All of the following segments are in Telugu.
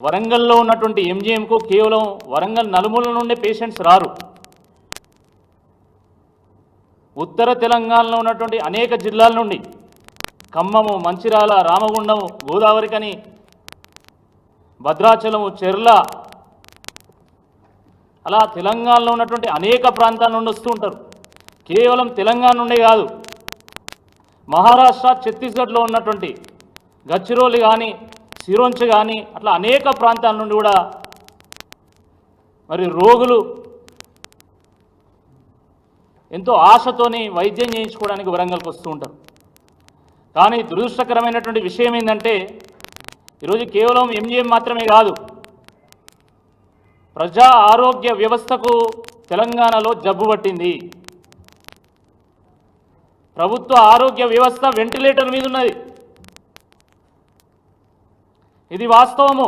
వరంగల్లో ఉన్నటువంటి ఎంజీఎంకు కేవలం వరంగల్ నలుమూల నుండే పేషెంట్స్ రారు. ఉత్తర తెలంగాణలో ఉన్నటువంటి అనేక జిల్లాల నుండి ఖమ్మము మంచిరాల రామగుండము గోదావరికని భద్రాచలము చెర్ల అలా తెలంగాణలో ఉన్నటువంటి అనేక ప్రాంతాల నుండి వస్తూ ఉంటారు. కేవలం తెలంగాణ నుండే కాదు మహారాష్ట్ర ఛత్తీస్గఢ్లో ఉన్నటువంటి గచ్చిరోలి కానీ సిరోంచ్ కానీ అట్లా అనేక ప్రాంతాల నుండి కూడా మరి రోగులు ఎంతో ఆశతోని వైద్యం చేయించుకోవడానికి వరంగల్కి వస్తూ ఉంటారు. కానీ దురదృష్టకరమైనటువంటి విషయం ఏంటంటే ఈరోజు కేవలం ఎంజిఎం మాత్రమే కాదు ప్రజా ఆరోగ్య వ్యవస్థకు తెలంగాణలో జబ్బు పట్టింది. ప్రభుత్వ ఆరోగ్య వ్యవస్థ వెంటిలేటర్ మీద ఉన్నది. ఇది వాస్తవము.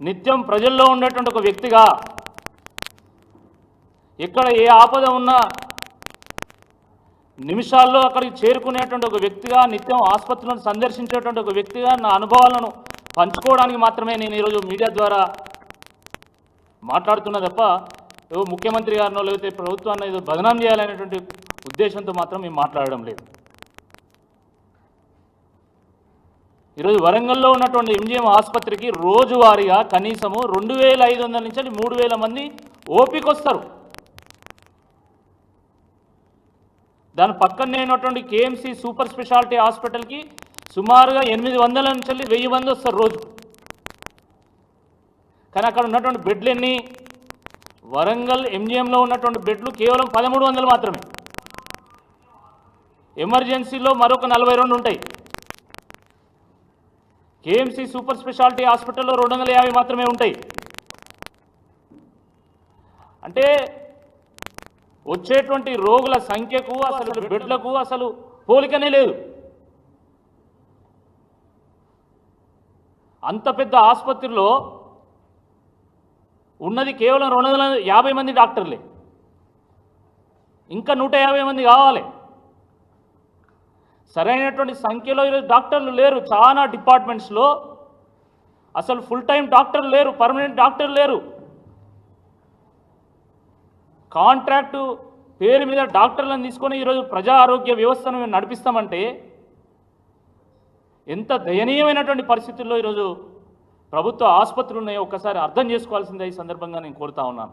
నిత్యం ప్రజల్లో ఉండేటువంటి ఒక వ్యక్తిగా ఎక్కడ ఏ ఆపద ఉన్నా నిమిషాల్లో అక్కడికి చేరుకునేటువంటి ఒక వ్యక్తిగా నిత్యం ఆసుపత్రులను సందర్శించేటువంటి ఒక వ్యక్తిగా నా అనుభవాలను పంచుకోవడానికి మాత్రమే నేను ఈరోజు మీడియా ద్వారా మాట్లాడుతున్నా తప్ప ఏవో ముఖ్యమంత్రి గారినో లేకపోతే ప్రభుత్వాన్ని ఏదో బదనాం చేయాలనేటువంటి ఉద్దేశంతో మాత్రం మేము మాట్లాడడం లేదు. ఈరోజు వరంగల్లో ఉన్నటువంటి ఎంజిఎం ఆసుపత్రికి రోజువారీగా కనీసము రెండు వేల ఐదు వందల నుంచి మూడు వేల మంది ఓపిక వస్తారు దాని పక్కనే ఉన్నటువంటి కేఎంసి సూపర్ స్పెషాలిటీ హాస్పిటల్కి సుమారుగా ఎనిమిది వందల నుంచి వెయ్యి మంది వస్తారు రోజు. కానీ అక్కడ ఉన్నటువంటి బెడ్లు ఎన్ని? వరంగల్ ఎంజిఎంలో ఉన్నటువంటి బెడ్లు కేవలం పదమూడు వందలు మాత్రమే. ఎమర్జెన్సీలో మరొక నలభై రెండు ఉంటాయి. కేఎంసి సూపర్ స్పెషాలిటీ హాస్పిటల్లో రెండు వందల యాభై మాత్రమే ఉంటాయి. అంటే వచ్చేటువంటి రోగుల సంఖ్యకు అసలు బెడ్లకు అసలు పోలికనే లేదు. అంత పెద్ద ఆసుపత్రిలో ఉన్నది కేవలం రెండు వందల యాభై మంది డాక్టర్లే. ఇంకా నూట యాభై మంది కావాలి. సరైనటువంటి సంఖ్యలో ఈరోజు డాక్టర్లు లేరు. చాలా డిపార్ట్మెంట్స్లో అసలు ఫుల్ టైం డాక్టర్లు లేరు. పర్మనెంట్ డాక్టర్లు లేరు. కాంట్రాక్టు పేరు మీద డాక్టర్లను తీసుకొని ఈరోజు ప్రజా ఆరోగ్య వ్యవస్థను మేము నడిపిస్తామంటే ఎంత దయనీయమైనటువంటి పరిస్థితుల్లో ఈరోజు ప్రభుత్వ ఆసుపత్రులు ఉన్నాయో ఒక్కసారి అర్థం చేసుకోవాల్సిందే ఈ సందర్భంగా నేను కోరుతా ఉన్నాను.